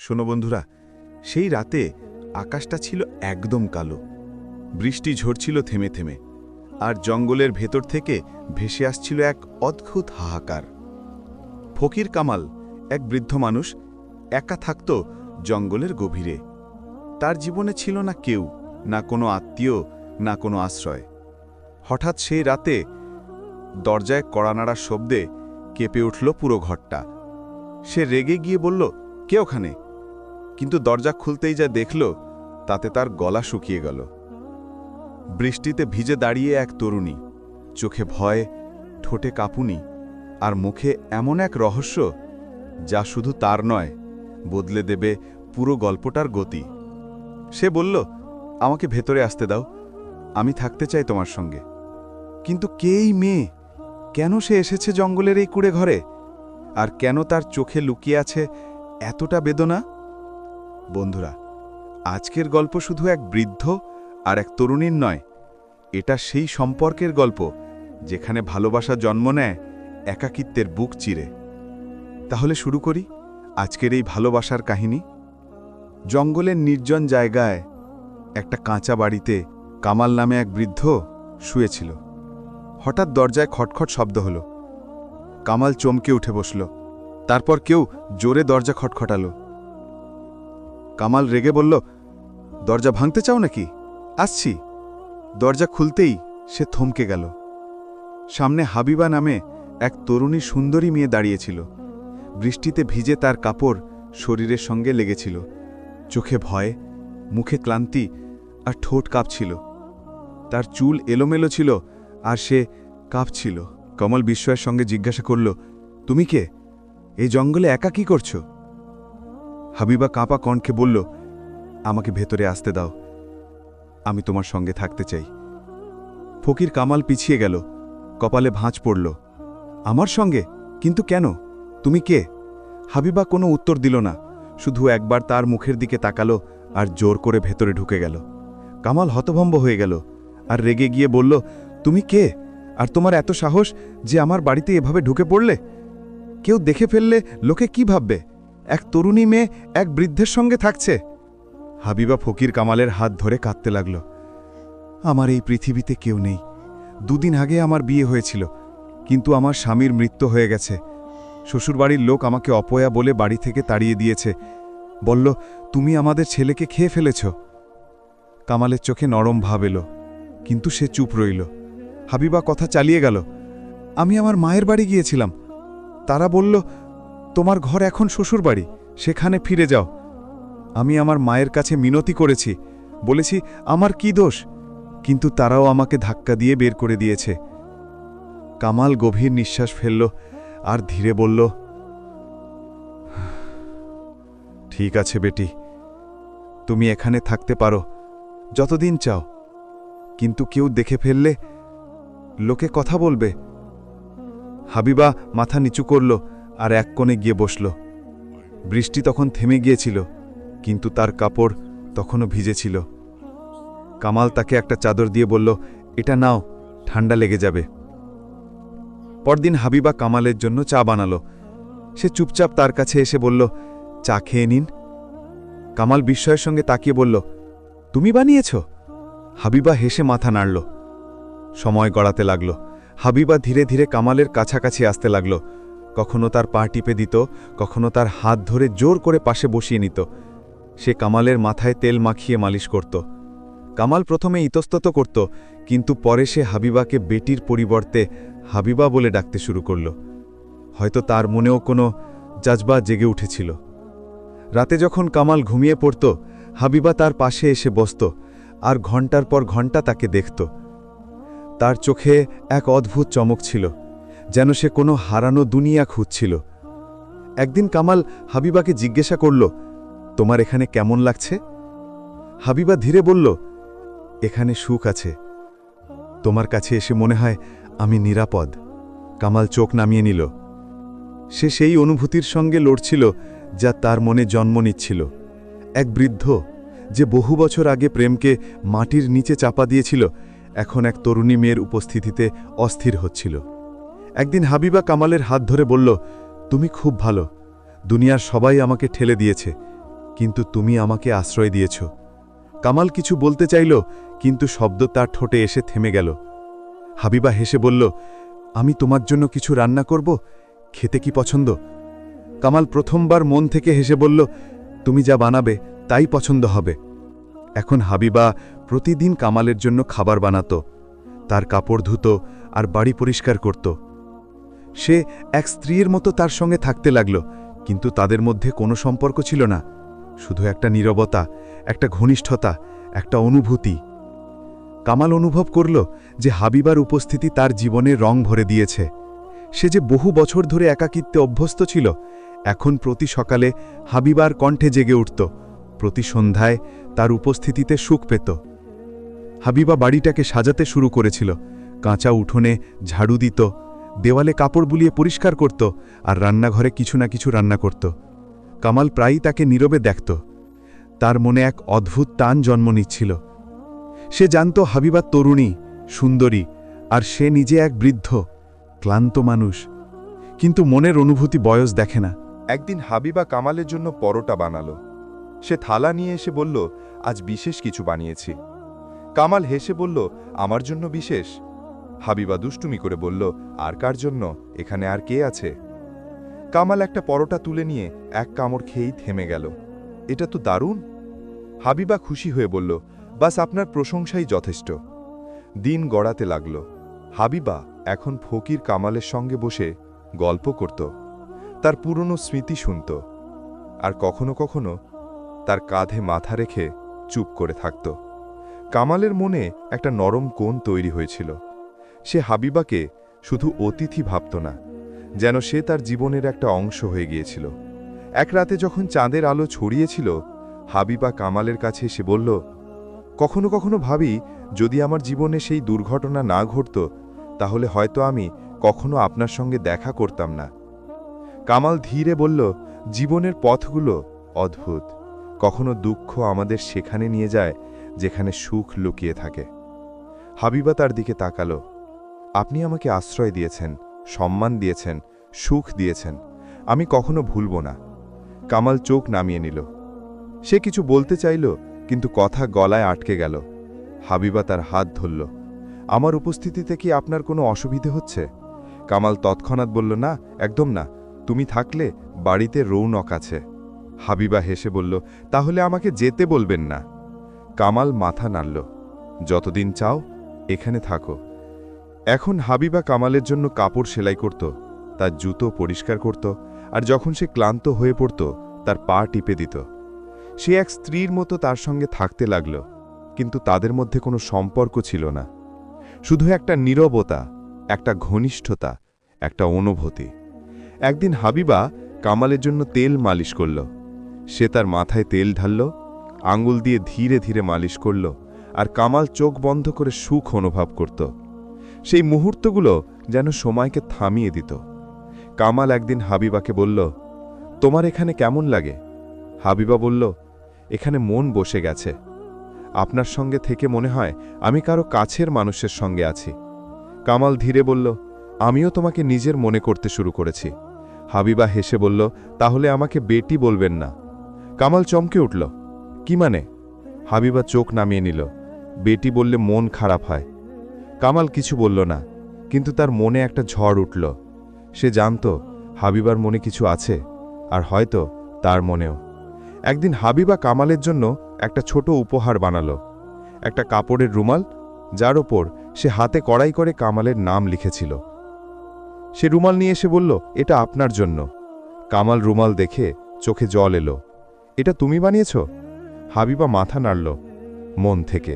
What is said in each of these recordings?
শোনো বন্ধুরা, সেই রাতে আকাশটা ছিল একদম কালো। বৃষ্টি ঝরছিল থেমে থেমে, আর জঙ্গলের ভেতর থেকে ভেসে আসছিল এক অদ্ভুত হাহাকার। ফকির কামাল, এক বৃদ্ধ মানুষ, একা থাকত জঙ্গলের গভীরে। তার জীবনে ছিল না কেউ, না কোনো আত্মীয়, না কোনো আশ্রয়। হঠাৎ সেই রাতে দরজায় কড়ানাড়ার শব্দে কেঁপে উঠল পুরো ঘরটা। সে রেগে গিয়ে বলল, কে ওখানে? কিন্তু দরজা খুলতেই যা দেখল, তাতে তার গলা শুকিয়ে গেল। বৃষ্টিতে ভিজে দাঁড়িয়ে এক তরুণী, চোখে ভয়, ঠোঁটে কাঁপুনি, আর মুখে এমন এক রহস্য যা শুধু তার নয়, বদলে দেবে পুরো গল্পটার গতি। সে বলল, আমাকে ভেতরে আসতে দাও, আমি থাকতে চাই তোমার সঙ্গে। কিন্তু কেই মেয়ে? কেন সে এসেছে জঙ্গলের এই কুড়ে ঘরে? আর কেন তার চোখে লুকিয়ে আছে এতটা বেদনা? বন্ধুরা, আজকের গল্প শুধু এক বৃদ্ধ আর এক তরুণীর নয়, এটা সেই সম্পর্কের গল্প যেখানে ভালোবাসা জন্ম নেয় একাকিত্বের বুক চিরে। তাহলে শুরু করি আজকের এই ভালোবাসার কাহিনী। জঙ্গলের নির্জন জায়গায় একটা কাঁচা বাড়িতে কামাল নামে এক বৃদ্ধ শুয়েছিল। হঠাৎ দরজায় খটখট শব্দ হল। কামাল চমকে উঠে বসল। তারপর কেউ জোরে দরজা খটখটালো। কামাল রেগে বলল, দরজা ভাঙতে চাও নাকি? আসছি। দরজা খুলতেই সে থমকে গেল। সামনে হাবিবা নামে এক তরুণী সুন্দরী মেয়ে দাঁড়িয়েছিল। বৃষ্টিতে ভিজে তার কাপড় শরীরের সঙ্গে লেগেছিল। চোখে ভয়, মুখে ক্লান্তি আর ঠোঁট কাঁপছিল। তার চুল এলোমেলো ছিল আর সে কাঁপছিল। কমল বিস্ময়ের সঙ্গে জিজ্ঞাসা করল, তুমি কে? এই জঙ্গলে একা কি করছ? হাবিবা কাঁপা কণ্ঠে বলল, আমাকে ভেতরে আসতে দাও। আমি তোমার সঙ্গে থাকতে চাই। ফকির কামাল পিছিয়ে গেল। কপালে ভাঁজ পড়ল, আমার সঙ্গে? কিন্তু কেন? তুমি কে? হাবিবা কোনো উত্তর দিল না, শুধু একবার তার মুখের দিকে তাকালো আর জোর করে ভেতরে ঢুকে গেল। কামাল হতভম্ব হয়ে গেল আর রেগে গিয়ে বলল, তুমি কে? আর তোমার এত সাহস যে আমার বাড়িতে এভাবে ঢুকে পড়লে? কেউ দেখে ফেললে লোকে কি ভাববে? এক তরুণী মেয়ে এক বৃদ্ধের সঙ্গে থাকছে। হাবিবা ফকির কামালের হাত ধরে কাঁদতে লাগল। আমার এই পৃথিবীতে কেউ নেই। দুদিন আগে আমার বিয়ে হয়েছিল, কিন্তু আমার স্বামীর মৃত্যু হয়ে গেছে। শ্বশুরবাড়ির লোক আমাকে অপয়া বলে বাড়ি থেকে তাড়িয়ে দিয়েছে। বলল, তুমি আমাদের ছেলেকে খেয়ে ফেলেছ। কামালের চোখে নরম ভাব এলো, কিন্তু সে চুপ রইল। হাবিবা কথা চালিয়ে গেল, আমি আমার মায়ের বাড়ি গিয়েছিলাম। তারা বলল তোমার ঘর এখন শ্বশুরবাড়ি সেখানে ফিরে যাও। আমি আমার মায়ের কাছে মিনতি করেছি। বলেছি, আমার কি দোষ? কিন্তু তারাও আমাকে ধাক্কা দিয়ে বের করে দিয়েছে। কামাল গভীর নিঃশ্বাস ফেলল আর ধীরে বলল, ঠিক আছে বেটি, তুমি এখানে থাকতে পারো, যতদিন চাও। কিন্তু কেউ দেখে ফেললে লোকে কথা বলবে। হাবিবা মাথা নিচু করল আর এক কোণে গিয়ে বসল। বৃষ্টি তখন থেমে গিয়েছিল, কিন্তু তার কাপড় তখনও ভিজেছিল। কামাল তাকে একটা চাদর দিয়ে বলল, এটা নাও ঠান্ডা লেগে যাবে। পরদিন হাবিবা কামালের জন্য চা বানালো। সে চুপচাপ তার কাছে এসে বলল, চা খেয়ে নিন। কামাল বিস্ময়ের সঙ্গে তাকিয়ে বলল, তুমি বানিয়েছ? হাবিবা হেসে মাথা নাড়ল। সময় গড়াতে লাগল। হাবিবা ধীরে ধীরে কামালের কাছাকাছি আসতে লাগল। কখনো তার পা টিপে দিত, কখনো তার হাত ধরে জোর করে পাশে বসিয়ে নিত। সে কামালের মাথায় তেল মাখিয়ে মালিশ করত। কামাল প্রথমে ইতস্তত করত, কিন্তু পরে সে হাবিবাকে বেটির পরিবর্তে হাবিবা বলে ডাকতে শুরু করল। হয়তো তার মনেও কোনো জাজবা জেগে উঠেছিল। রাতে যখন কামাল ঘুমিয়ে পড়ত, হাবিবা তার পাশে এসে বসত আর ঘণ্টার পর ঘণ্টা তাকে দেখত। তার চোখে এক অদ্ভুত চমক ছিল। যেন সে কোনো হারানো দুনিয়া খুঁজছিল। একদিন কামাল হাবিবাকে জিজ্ঞাসা করল, তোমার এখানে কেমন লাগছে? হাবিবা ধীরে বলল, এখানে সুখ আছে। তোমার কাছে এসে মনে হয় আমি নিরাপদ। কামাল চোখ নামিয়ে নিল। সে সেই অনুভূতির সঙ্গে লড়ছিল যা তার মনে জন্ম নিচ্ছিল। এক বৃদ্ধ, যে বহু বছর আগে প্রেমকে মাটির নিচে চাপা দিয়েছিল, এখন এক তরুণী মেয়ের উপস্থিতিতে অস্থির হচ্ছিল। একদিন হাবিবা কামালের হাত ধরে বলল, তুমি খুব ভালো। দুনিয়ার সবাই আমাকে ঠেলে দিয়েছে, কিন্তু তুমি আমাকে আশ্রয় দিয়েছ। কামাল কিছু বলতে চাইল, কিন্তু শব্দ তার ঠোঁটে এসে থেমে গেল। হাবিবা হেসে বলল, আমি তোমার জন্য কিছু রান্না করব? খেতে কি পছন্দ? কামাল প্রথমবার মন থেকে হেসে বলল, তুমি যা বানাবে, তাই পছন্দ হবে। এখন হাবিবা প্রতিদিন কামালের জন্য খাবার বানাত, তার কাপড় ধুত আর বাড়ি পরিষ্কার করত। সে এক স্ত্রীর মতো তার সঙ্গে থাকতে লাগল, কিন্তু তাদের মধ্যে কোনো সম্পর্ক ছিল না। শুধু একটা নীরবতা, একটা ঘনিষ্ঠতা, একটা অনুভূতি। কামাল অনুভব করল যে হাবিবার উপস্থিতি তার জীবনে রং ভরে দিয়েছে। সে যে বহু বছর ধরে একাকিত্বে অভ্যস্ত ছিল, এখন প্রতি সকালে হাবিবার কণ্ঠে জেগে উঠত, প্রতি সন্ধ্যায় তার উপস্থিতিতে সুখ পেত। হাবিবা বাড়িটাকে সাজাতে শুরু করেছিল, কাঁচা উঠোনে ঝাড়ু দিত দেওয়ালে কাপড় বুলিয়ে পরিষ্কার করত আর রান্নাঘরে কিছু না কিছু রান্না করত। কামাল প্রায়ই তাকে নীরবে দেখত। তার মনে এক অদ্ভুত টান জন্ম নিচ্ছিল। সে জানত হাবিবা তরুণী, সুন্দরী, আর সে নিজে এক বৃদ্ধ, ক্লান্ত মানুষ। কিন্তু মনের অনুভূতি বয়স দেখে না। একদিন হাবিবা কামালের জন্য পরোটা বানালো। সে থালা নিয়ে এসে বলল, আজ বিশেষ কিছু বানিয়েছি। কামাল হেসে বলল, আমার জন্য বিশেষ? হাবিবা দুষ্টুমি করে বলল, আর কার জন্য? এখানে আর কে আছে? কামাল একটা পরোটা তুলে নিয়ে এক কামড় খেয়েই থেমে গেল। এটা তো দারুণ! হাবিবা খুশি হয়ে বলল, বাস আপনার প্রশংসাই যথেষ্ট। দিন গড়াতে লাগল। হাবিবা এখন ফকির কামালের সঙ্গে বসে গল্প করত। তার পুরনো স্মৃতি শুনত। আর কখনো কখনো তার কাঁধে মাথা রেখে চুপ করে থাকত। কামালের মনে একটা নরম কোণ তৈরি হয়েছিল। সে হাবিবাকে শুধু অতিথি ভাবত না, যেন সে তার জীবনের একটা অংশ হয়ে গিয়েছিল। এক রাতে যখন চাঁদের আলো ছড়িয়েছিল, হাবিবা কামালের কাছে এসে বলল, কখনো কখনো ভাবি, যদি আমার জীবনে সেই দুর্ঘটনা না ঘটত, তাহলে হয়তো আমি কখনো আপনার সঙ্গে দেখা করতাম না। কামাল ধীরে বলল, জীবনের পথগুলো অদ্ভুত। কখনো দুঃখ আমাদের সেখানে নিয়ে যায়, যেখানে সুখ লুকিয়ে থাকে। হাবিবা তার দিকে তাকালো। আপনি আমাকে আশ্রয় দিয়েছেন, সম্মান দিয়েছেন, সুখ দিয়েছেন। আমি কখনো ভুলব না। কামাল চোখ নামিয়ে নিল। সে কিছু বলতে চাইল, কিন্তু কথা গলায় আটকে গেল। হাবিবা তার হাত ধরল। আমার উপস্থিতিতে কি আপনার কোনো অসুবিধে হচ্ছে? কামাল তৎক্ষণাৎ বলল, না, একদম না। তুমি থাকলে বাড়িতে রৌনক আছে। হাবিবা হেসে বলল, তাহলে আমাকে যেতে বলবেন না। কামাল মাথা নাড়ল, যতদিন চাও, এখানে থাকো। এখন হাবিবা কামালের জন্য কাপড় সেলাই করত, তার জুতো পরিষ্কার করত, আর যখন সে ক্লান্ত হয়ে পড়ত, তার পা টিপে দিত। সে এক স্ত্রীর মতো তার সঙ্গে থাকতে লাগল, কিন্তু তাদের মধ্যে কোনো সম্পর্ক ছিল না। শুধু একটা নীরবতা, একটা ঘনিষ্ঠতা, একটা অনুভূতি। একদিন হাবিবা কামালের জন্য তেল মালিশ করল। সে তার মাথায় তেল ঢালল আঙ্গুল দিয়ে ধীরে ধীরে মালিশ করল, আর কামাল চোখ বন্ধ করে সুখ অনুভব করত। সেই মুহূর্তগুলো যেন সময়কে থামিয়ে দিত। কামাল একদিন হাবিবাকে বলল, তোমার এখানে কেমন লাগে? হাবিবা বলল, এখানে মন বসে গেছে। আপনার সঙ্গে থেকে মনে হয় আমি কারও কাছের মানুষের সঙ্গে আছি। কামাল ধীরে বলল, আমিও তোমাকে নিজের মনে করতে শুরু করেছি। হাবিবা হেসে বলল, তাহলে আমাকে বেটি বলবেন না। কামাল চমকে উঠল, কি মানে? হাবিবা চোখ নামিয়ে নিল, বেটি বললে মন খারাপ হয়। কামাল কিছু বলল না, কিন্তু তার মনে একটা ঝড় উঠল। সে জানত হাবিবার মনে কিছু আছে, আর হয়তো তার মনেও। একদিন হাবিবা কামালের জন্য একটা ছোট উপহার বানালো। একটা কাপড়ের রুমাল, যার ওপর সে হাতে কড়াই করে কামালের নাম লিখেছিল। সে রুমাল নিয়ে এসে বলল, এটা আপনার জন্য। কামাল রুমাল দেখে চোখে জল এলো। এটা তুমি বানিয়েছ? হাবিবা মাথা নাড়ল মন থেকে।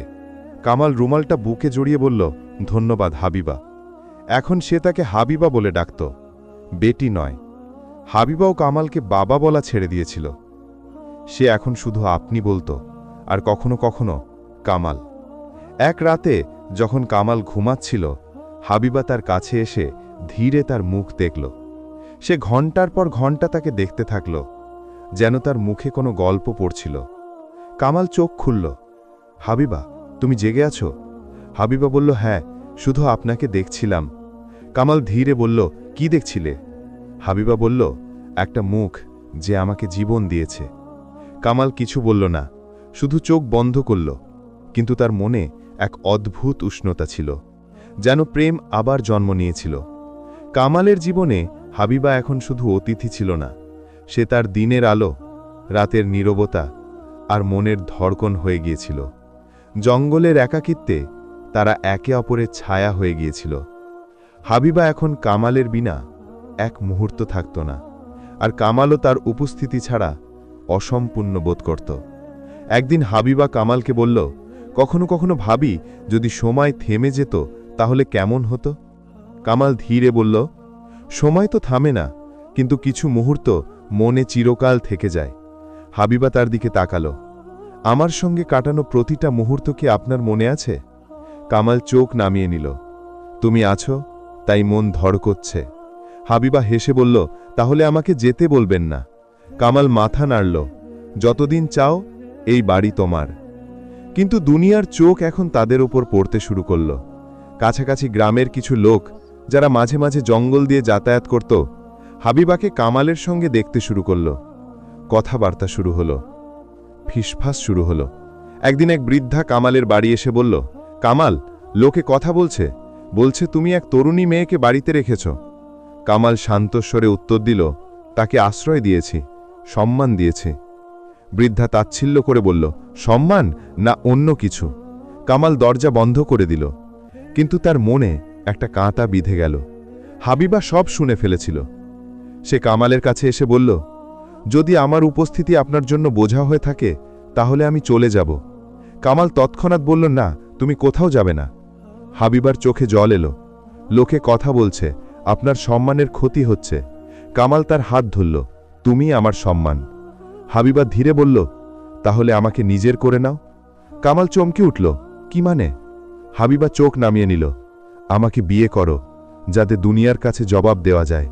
কামাল রুমালটা বুকে জড়িয়ে বলল ধন্যবাদ হাবিবা। এখন সে তাকে হাবিবা বলে ডাকত। বেটি নয়। হাবিবাও কামালকে বাবা বলা ছেড়ে দিয়েছিল। সে এখন শুধু আপনি বলতো, আর কখনো কখনো কামাল। এক রাতে যখন কামাল ঘুমাচ্ছিল, হাবিবা তার কাছে এসে ধীরে তার মুখ দেখল। সে ঘণ্টার পর ঘণ্টা তাকে দেখতে থাকল, যেন তার মুখে কোনো গল্প পড়ছিল। কামাল চোখ খুলল, হাবিবা, তুমি জেগে আছো? হাবিবা বলল হ্যাঁ শুধু আপনাকে দেখছিলাম। কামাল ধীরে বলল, কি দেখছিলে? হাবিবা বলল, একটা মুখ যে আমাকে জীবন দিয়েছে। কামাল কিছু বলল না, শুধু চোখ বন্ধ করল, কিন্তু তার মনে এক অদ্ভুত উষ্ণতা ছিল, যেন প্রেম আবার জন্ম নিয়েছিল। কামালের জীবনে হাবিবা এখন শুধু অতিথি ছিল না, সে তার দিনের আলো, রাতের নীরবতা আর মনের ধড়কন হয়ে গিয়েছিল। জঙ্গলের একাকিত্বে তারা একে অপরের ছায়া হয়ে গিয়েছিল। হাবিবা এখন কামালের বিনা এক মুহূর্ত থাকত না, আর কামালও তার উপস্থিতি ছাড়া অসম্পূর্ণ বোধ করত। একদিন হাবিবা কামালকে বলল, কখনো কখনো ভাবি, যদি সময় থেমে যেত, তাহলে কেমন হতো? কামাল ধীরে বলল, সময় তো থামে না, কিন্তু কিছু মুহূর্ত মনে চিরকাল থেকে যায়। হাবিবা তার দিকে তাকালো, আমার সঙ্গে কাটানো প্রতিটা মুহূর্ত কি আপনার মনে আছে? কামাল চোখ নামিয়ে নিল। তুমি আছো, তাই মন ধর করছে। হাবিবা হেসে বলল, তাহলে আমাকে যেতে বলবেন না। কামাল মাথা নাড়ল, যতদিন চাও, এই বাড়ি তোমার। কিন্তু দুনিয়ার চোখ এখন তাদের ওপর পড়তে শুরু করল। কাছাকাছি গ্রামের কিছু লোক, যারা মাঝে মাঝে জঙ্গল দিয়ে যাতায়াত করত, হাবিবাকে কামালের সঙ্গে দেখতে শুরু করল। কথাবার্তা শুরু হলো। ফিসফাস শুরু হলো। একদিন এক বৃদ্ধা কামালের বাড়ি এসে বলল কামাল, লোকে কথা বলছে। বলছে, তুমি এক তরুণী মেয়েকে বাড়িতে রেখেছ। কামাল শান্তস্বরে উত্তর দিল, তাকে আশ্রয় দিয়েছি, সম্মান দিয়েছি। বৃদ্ধা তাচ্ছিল্য করে বলল, সম্মান না অন্য কিছু? কামাল দরজা বন্ধ করে দিল। কিন্তু তার মনে একটা কাঁটা বিধে গেল। হাবিবা সব শুনে ফেলেছিল। সে কামালের কাছে এসে বলল, যদি আমার উপস্থিতি আপনার জন্য বোঝা হয়ে থাকে, তাহলে আমি চলে যাব। কামাল তৎক্ষণাৎ বলল, না তুমি কোথাও যাবে না। হাবিবার চোখে জল এলো। লোকে কথা বলছে, আপনার সম্মানের ক্ষতি হচ্ছে। কামাল তার হাত ধরল তুমি আমার সম্মান। হাবিবা ধীরে বলল, তাহলে আমাকে নিজের করে নাও। কামাল চমকে উঠল, কি মানে? হাবিবা চোখ নামিয়ে নিল, আমাকে বিয়ে করো, যাতে দুনিয়ার কাছে জবাব দেওয়া যায়।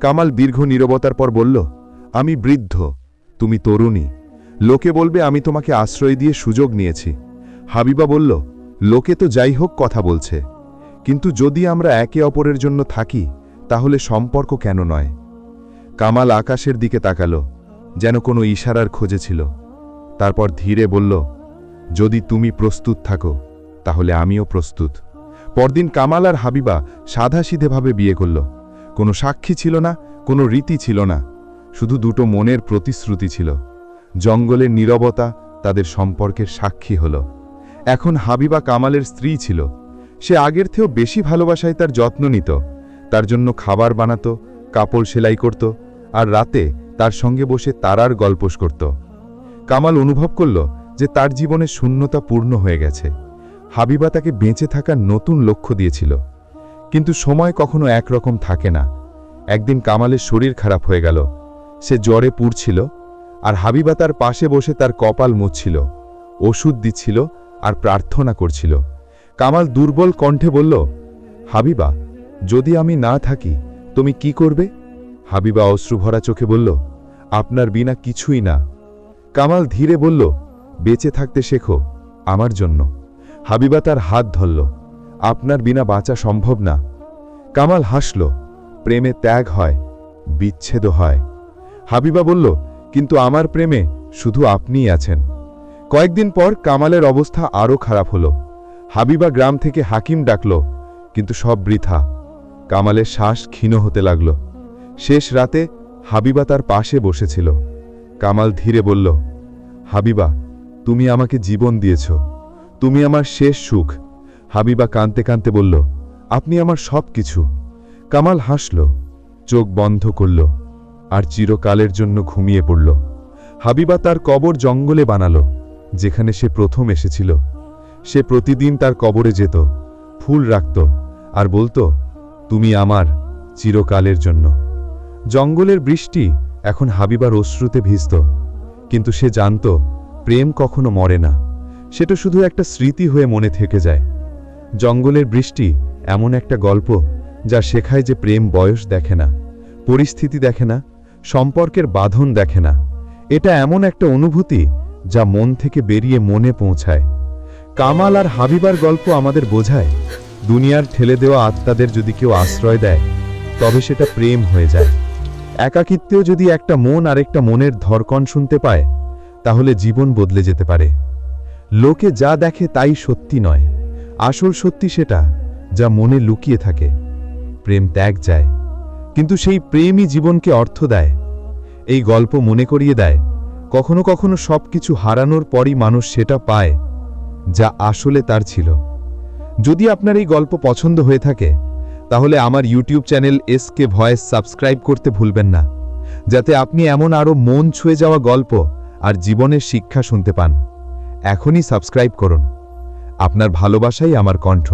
কামাল দীর্ঘ নীরবতার পর বলল, আমি বৃদ্ধ, তুমি তরুণী। লোকে বলবে, আমি তোমাকে আশ্রয় দিয়ে সুযোগ নিয়েছি। হাবিবা বলল, লোকে তো যাই হোক কথা বলছে। কিন্তু যদি আমরা একে অপরের জন্য থাকি, তাহলে সম্পর্ক কেন নয়? কামাল আকাশের দিকে তাকালো, যেন কোনো ইশারার খোঁজে ছিল। তারপর ধীরে বলল, যদি তুমি প্রস্তুত থাকো, তাহলে আমিও প্রস্তুত। পরদিন কামাল আর হাবিবা সাধাসিধেভাবে বিয়ে করল। কোনো সাক্ষী ছিল না, কোনো রীতি ছিল না, শুধু দুটো মনের প্রতিশ্রুতি ছিল। জঙ্গলের নীরবতা তাদের সম্পর্কের সাক্ষী হল। এখন হাবিবা কামালের স্ত্রী ছিল। সে আগের থেকেও বেশি ভালোবাসায় তার যত্ন নিত। তার জন্য খাবার বানাতো, কাপড় সেলাই করত আর রাতে তার সঙ্গে বসে তারার গল্পস করত। কামাল অনুভব করল যে তার জীবনে শূন্যতা পূর্ণ হয়ে গেছে। হাবিবা তাকে বেঁচে থাকার নতুন লক্ষ্য দিয়েছিল। কিন্তু সময় কখনো একরকম থাকে না। একদিন কামালের শরীর খারাপ হয়ে গেল। সে জ্বরে পুড়ছিল আর হাবিবা তার পাশে বসে তার কপাল মুছছিল। ওষুধ দিচ্ছিল আর প্রার্থনা করছিল। কামাল দুর্বল কণ্ঠে বলল, হাবিবা, যদি আমি না থাকি, তুমি কি করবে? হাবিবা অশ্রুভরা চোখে বলল, আপনার বিনা কিছুই না। কামাল ধীরে বলল, বেঁচে থাকতে শেখো, আমার জন্য। হাবিবা তার হাত ধরল, আপনার বিনা বাঁচা সম্ভব না। কামাল হাসল, প্রেমে ত্যাগ হয় বিচ্ছেদ হয়। হাবিবা বলল, কিন্তু আমার প্রেমে শুধু আপনিই আছেন। কয়েকদিন পর কামালের অবস্থা আরও খারাপ হলো। হাবিবা গ্রাম থেকে হাকিম ডাকল, কিন্তু সব বৃথা। কামালের শ্বাস ক্ষীণ হতে লাগল। শেষ রাতে হাবিবা তার পাশে বসেছিল। কামাল ধীরে বলল, হাবিবা, তুমি আমাকে জীবন দিয়েছ। তুমি আমার শেষ সুখ। হাবিবা কাঁদতে কাঁদতে বলল, আপনি আমার সব কিছু। কামাল হাসল, চোখ বন্ধ করল, আর চিরকালের জন্য ঘুমিয়ে পড়ল। হাবিবা তার কবর জঙ্গলে বানালো। যেখানে সে প্রথম এসেছিল। সে প্রতিদিন তার কবরে যেত, ফুল রাখত আর বলতো, তুমি আমার চিরকালের জন্য। জঙ্গলের বৃষ্টি এখন হাবিবার অশ্রুতে ভিজত, কিন্তু সে জানত প্রেম কখনো মরে না। সেটা শুধু একটা স্মৃতি হয়ে মনে থেকে যায়। জঙ্গলের বৃষ্টি এমন একটা গল্প যা শেখায় যে প্রেম বয়স দেখে না, পরিস্থিতি দেখে না, সম্পর্কের বাঁধন দেখে না। এটা এমন একটা অনুভূতি যা মন থেকে বেরিয়ে মনে পৌঁছায়। কামাল আর হাবিবার গল্প আমাদের বোঝায়। দুনিয়ার ঠেলে দেওয়া আত্মাদের যদি কেউ আশ্রয় দেয়, তবে সেটা প্রেম হয়ে যায়। একাকিত্বেও যদি একটা মন আরেকটা মনের ধরকন শুনতে পায়, তাহলে জীবন বদলে যেতে পারে। লোকে যা দেখে তাই সত্যি নয়। আসল সত্যি সেটা, যা মনে লুকিয়ে থাকে। প্রেম ত্যাগ যায়। কিন্তু সেই প্রেমই জীবনকে অর্থ দেয়। এই গল্প মনে করিয়ে দেয় কখনো কখনো সবকিছু হারানোর পরই মানুষ সেটা পায়, যা আসলে তার ছিল। যদি আপনার এই গল্প পছন্দ হয়ে থাকে, তাহলে আমার YouTube channel S K voice subscribe করতে ভুলবেন না, যাতে আপনি এমন আরও মন ছুঁয়ে যাওয়া গল্প আর জীবনের শিক্ষা শুনতে পান। এখনই সাবস্ক্রাইব করুন। আপনার ভালোবাসাই আমার কণ্ঠ।